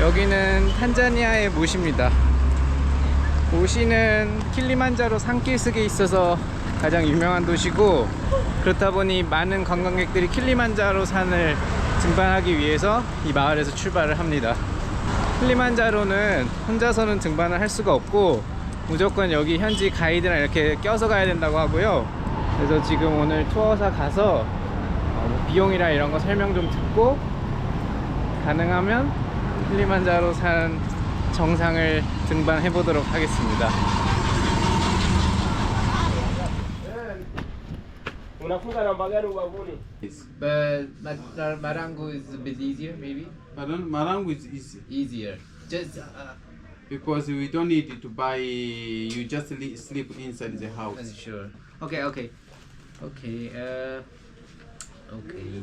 여기는 탄자니아의 모시입니다. 모시는 킬리만자로 산길속에 있어서 가장 유명한 도시고 그렇다 보니 많은 관광객들이 킬리만자로 산을 등반하기 위해서 이 마을에서 출발을 합니다. 킬리만자로는 혼자서는 등반을 할 수가 없고 무조건 여기 현지 가이드랑 이렇게 껴서 가야 된다고 하고요. 그래서 지금 오늘 투어사 가서 어, 뭐 비용이랑 이런 거 설명 좀 듣고 가능하면 킬리만자로 산 정상을 등반해 보도록 하겠습니다. Unafunga namba gani ubavuni? But Marangu is a bit easier, maybe Pardon? Marangu is easy easier. Just uh, because we don't need to buy. You just li- sleep inside the house. sure. Okay, okay, okay. Uh, okay.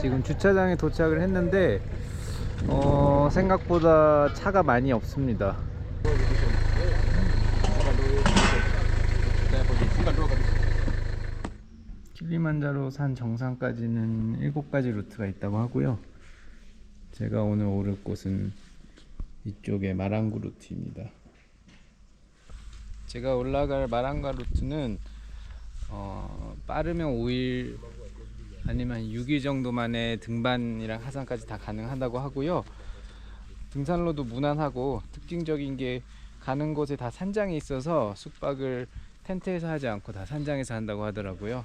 지금 주차장에 도착을 했는데 어, 생각보다 차가 많이 없습니다. 킬리만자로 산 정상까지는 7가지 루트가 있다고 하고요. 제가 오늘 오를 곳은 이쪽에 마랑구 루트입니다. 제가 올라갈 마랑가 루트는 어, 빠르면 5일 아니면 6일 정도 만에 등반이랑 하산까지 다 가능하다고 하고요. 등산로도 무난하고 특징적인 게 가는 곳에 다 산장이 있어서 숙박을 텐트에서 하지 않고 다 산장에서 한다고 하더라고요.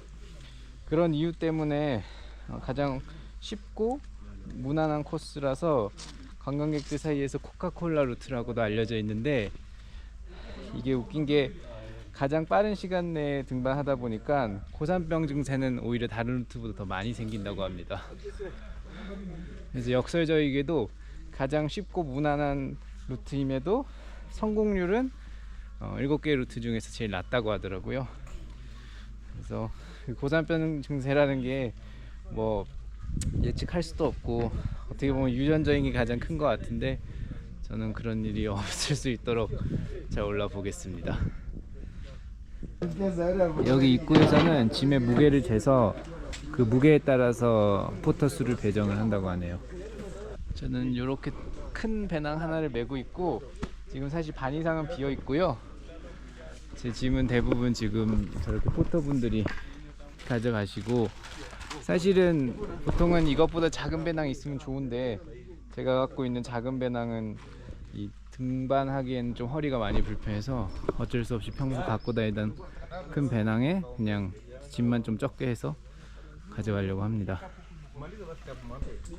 그런 이유 때문에 어, 가장 쉽고 무난한 코스라서 관광객들 사이에서 코카콜라 루트라고도 알려져 있는데 이게 웃긴 게 가장 빠른 시간 내에 등반하다 보니까 고산병 증세는 오히려 다른 루트보다 더 많이 생긴다고 합니다. 그래서 역설적이게도 가장 쉽고 무난한 루트임에도 성공률은 어, 7개 루트 중에서 제일 낮다고 하더라고요. 그래서 그 고산병 증세라는 게 뭐 예측할 수도 없고 어떻게 보면 유전적인 게 가장 큰 것 같은데 저는 그런 일이 없을 수 있도록 잘 올라 보겠습니다. 여기 입구에서는 짐의 무게를 재서 그 무게에 따라서 포터 수를 배정을 한다고 하네요. 저는 이렇게 큰 배낭 하나를 메고 있고 지금 사실 반 이상은 비어 있고요. 제 짐은 대부분 지금 저렇게 포터분들이 가져가시고 사실은 보통은 이것보다 작은 배낭이 있으면 좋은데 제가 갖고 있는 작은 배낭은 이 등반하기에는 좀 허리가 많이 불편해서 어쩔 수 없이 평소 갖고 다니던 큰 배낭에 그냥 짐만 좀 적게 해서 가져가려고 합니다.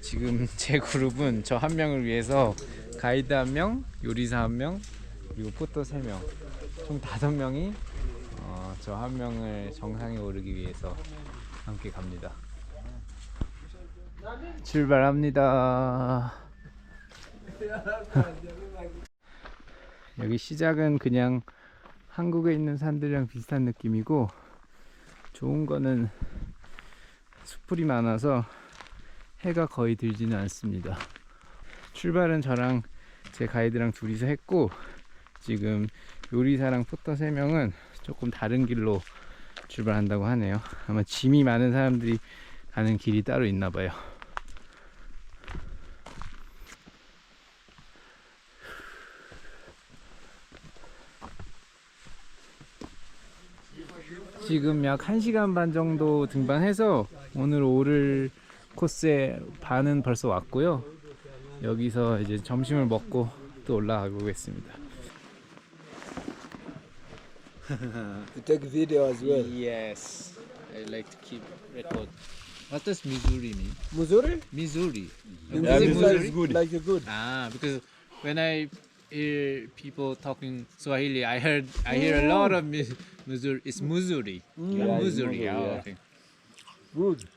지금 제 그룹은 저 한 명을 위해서 가이드 한 명, 요리사 한 명, 그리고 포터 세 명, 총 다섯 명이 어, 저한 명을 정상에 오르기 위해서 함께 갑니다. 출발합니다. 여기 시작은 그냥 한국에 있는 산들이랑 비슷한 느낌이고 좋은 거는 숲풀이 많아서 해가 거의 들지는 않습니다. 출발은 저랑 제 가이드랑 둘이서 했고 지금 요리사랑 포터 3명은 조금 다른 길로 출발한다고 하네요. 아마 짐이 많은 사람들이 가는 길이 따로 있나 봐요. 지금 약 1시간 반 정도 등반해서 오늘 오를 코스의 반은 벌써 왔고요. 여기서 이제 점심을 먹고 또 올라가 보겠습니다. To take video as well. Yes, I like to keep record. What does Missouri mean? Missouri? Missouri. In Is it English, Missouri? good. Like a good. Ah, because when I hear people talking Swahili, I heard I hear a lot of Mis- Missouri. It's Missouri. Mm. Yeah, Yeah, it's Missouri. Missouri, yeah. okay. Good.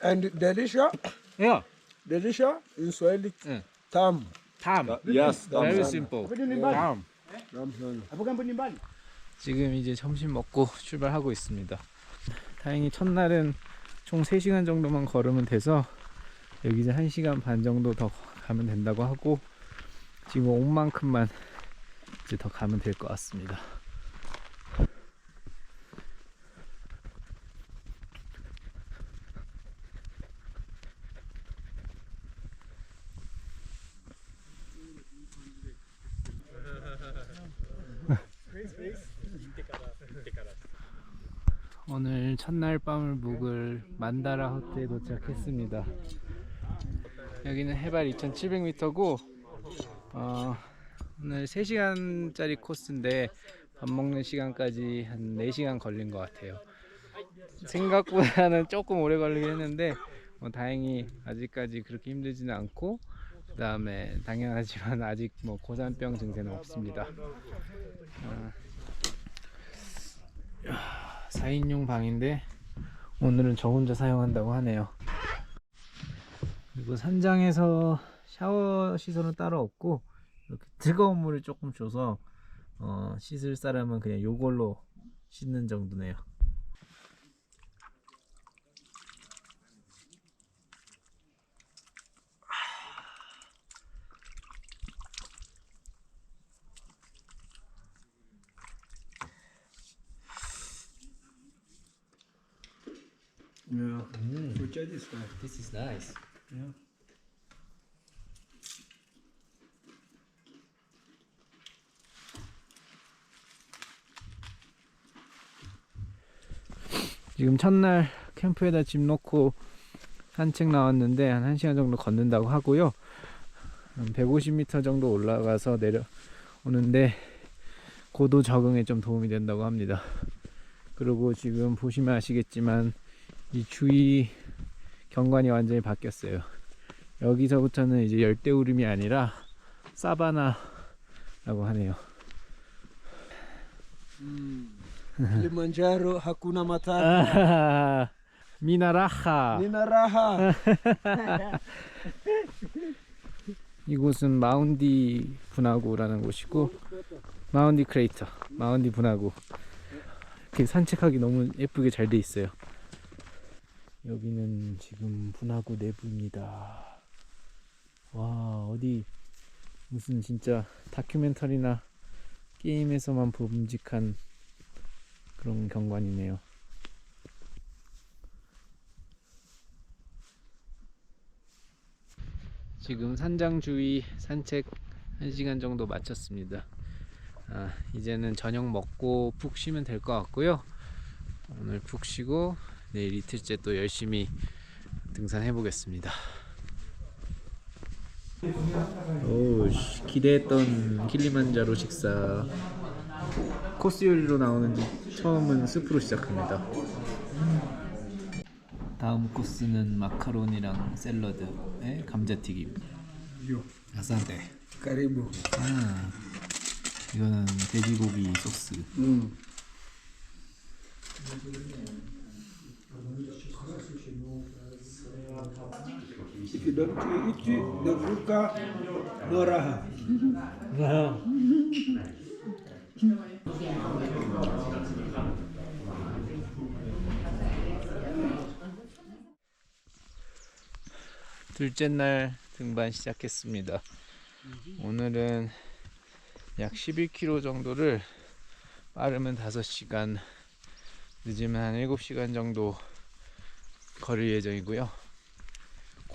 And delicious. Yeah. Delicious in Swahili, Mm. tamu. Tam. Uh, yes, Very Tam. simple. Tam. 지금 이제 점심 먹고 출발하고 있습니다. 다행히 첫날은 총 3시간 정도만 걸으면 돼서 여기 이제 1시간 반 정도 더 가면 된다고 하고 지금 온 만큼만 이제 더 가면 될 것 같습니다. 오늘 첫날 밤을 묵을 만다라 호텔에 도착했습니다. 여기는 해발 2,700m고 어, 오늘 3시간짜리 코스인데 밥 먹는 시간까지 한 4시간 걸린 것 같아요. 생각보다는 조금 오래 걸리긴 했는데 뭐 다행히 아직까지 그렇게 힘들지는 않고 그 다음에 당연하지만 아직 뭐 고산병 증세는 없습니다. 어, 4인용 방인데 오늘은 저 혼자 사용한다고 하네요. 그리고 산장에서 샤워 시설은 따로 없고 이렇게 뜨거운 물을 조금 줘서 어, 씻을 사람은 그냥 요걸로 씻는 정도네요. Yeah. Is this is nice. Yeah. 지금 첫날 캠프에다 짐 놓고 산책 나왔는데 한 1시간 정도 걷는다고 하고요. 한 150m 정도 올라가서 내려오는데 고도 적응에 좀 도움이 된다고 합니다. 그리고 지금 보시면 아시겠지만 이 주위 경관이 완전히 바뀌었어요. 여기서부터는 이제 열대우림이 아니라 사바나라고 하네요. Kilimanjaro hakuna matatu. 아, 미나라하. Raha. 이곳은 마운디 분화구라는 곳이고 마운디 크레이터, 마운디 분화구. 산책하기 너무 예쁘게 잘 돼 있어요. 여기는 지금 분화구 내부입니다. 와 어디 무슨 진짜 다큐멘터리나 게임에서만 봄직한 그런 경관이네요. 지금 산장 주위 산책 1시간 정도 마쳤습니다. 아, 이제는 저녁 먹고 푹 쉬면 될 것 같고요. 오늘 푹 쉬고 내일 이틀째 또 열심히 등산해 보겠습니다. 오, 씨, 기대했던 킬리만자로 식사 코스 요리로 나오는 처음은 스프로 시작합니다. 다음 코스는 마카로니랑 샐러드에 감자튀김. 아산테. Karibu. 아, 이거는 돼지고기 소스. Mm. If you don't eat the ruka, no raha. 둘째 날 등반 시작했습니다. 오늘은 약 11km 정도를 빠르면 5시간, 늦으면 한 7시간 정도 걸을 예정이고요.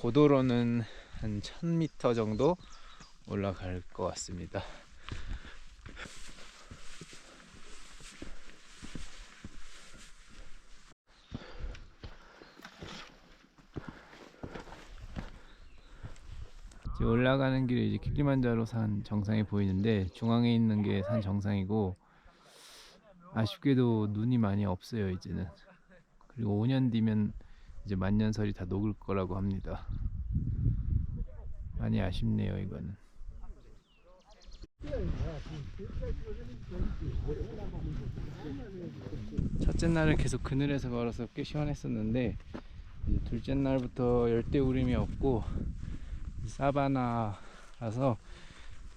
고도로는 한 1000m 정도 올라갈 것 같습니다. 올라가는 길에 이제 킬리만자로 산 정상이 보이는데 중앙에 있는 게 산 정상이고 아쉽게도 눈이 많이 없어요 이제는 그리고 5년 뒤면 이제 만년설이 다 녹을 거라고 합니다 많이 아쉽네요 이거는 첫째 날은 계속 그늘에서 걸어서 꽤 시원했었는데 둘째 날부터 열대 우림이 없고 사바나라서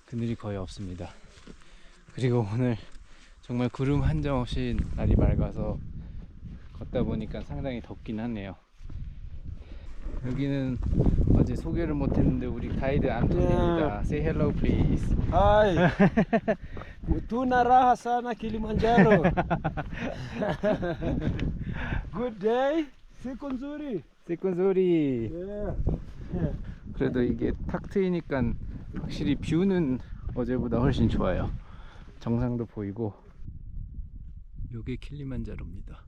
그늘이 거의 없습니다. 그리고 오늘 정말 구름 한 점 없이 날이 맑아서 걷다 보니까 상당히 덥긴 하네요. 여기는 어제 소개를 못했는데 우리 가이드 안토니입니다. Say hello please. Hai. Tuna raha sana Kilimanjaro. Good day. Siku nzuri. 세컨소리. Yeah. 그래도 이게 탁 트이니까 확실히 뷰는 어제보다 훨씬 좋아요. 정상도 보이고. 요게 킬리만자로입니다.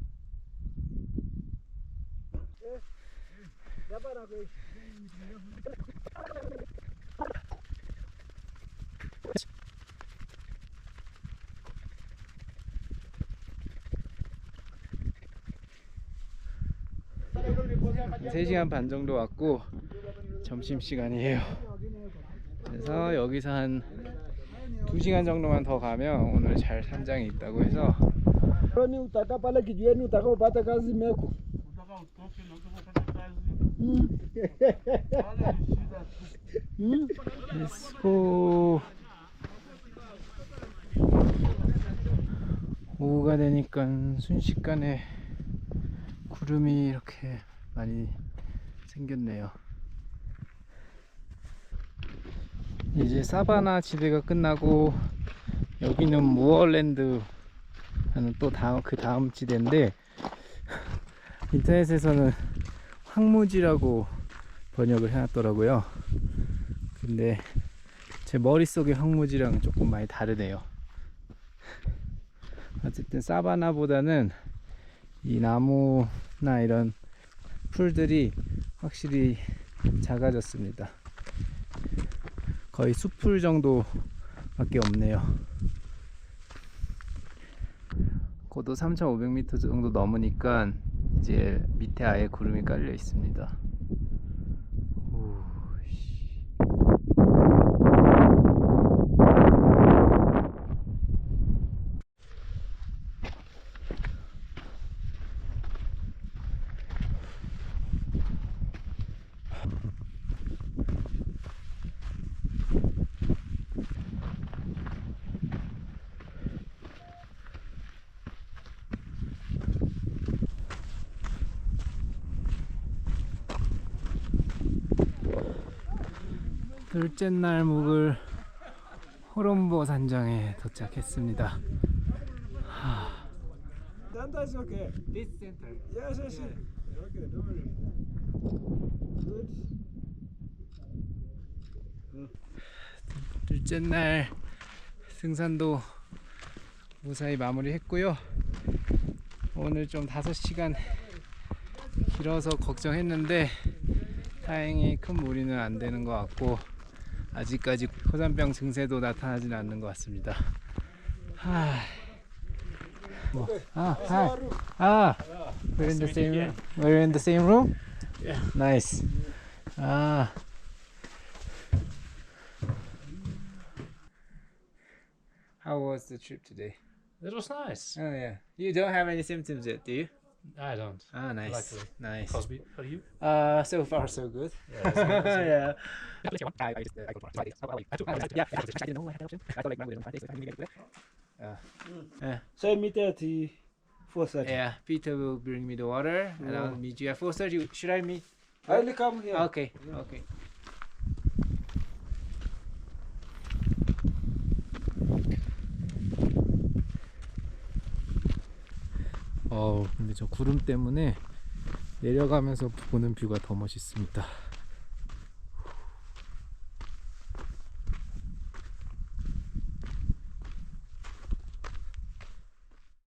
세시간반 정도 왔고 점심시간이에요. 그래서 여기서 한 2시간 정도만 더 가면 오늘 잘 산장이 있다고 해서 츠고 오후가 되니까 순식간에 구름이 이렇게 많이 생겼네요. 이제 사바나 지대가 끝나고 여기는 무얼랜드 하는 또 다음 그 다음 지대인데 인터넷에서는 황무지라고 번역을 해놨더라고요 근데 제 머릿속의 황무지랑 조금 많이 다르네요. 어쨌든 사바나보다는 이 나무나 이런 풀들이 확실히 작아졌습니다. 거의 숲풀 정도밖에 없네요. 고도 3,500m 정도 넘으니까 이제 밑에 아예 구름이 깔려 있습니다. 둘째 날 묵을 호롬보 산장에 도착했습니다. Okay, don't worry. Good. 둘째 날 등산도 무사히 마무리했고요. 오늘 좀 5시간 길어서 걱정했는데 다행히 큰 무리는 안 되는 것 같고 아직까지 고산병 증세도 나타나진 않는 것 같습니다. 하... 뭐, 아, hi. 아, we're in the same room. We're in the same room. Yeah. Nice. 아. How was the trip today? It was nice. Oh yeah. You don't have any symptoms yet, do you? I don't. Ah, nice. Luckily. Nice. Cosby, for you? Uh, so far so good. Yeah, so that's it. yeah. Say meet at the 4:30. Yeah, Peter will bring me the water, and I'll meet you at 4:30. Should I meet? I'll come here. Okay, okay. 어, 근데 저 구름 때문에 내려가면서 보는 뷰가 더 멋있습니다.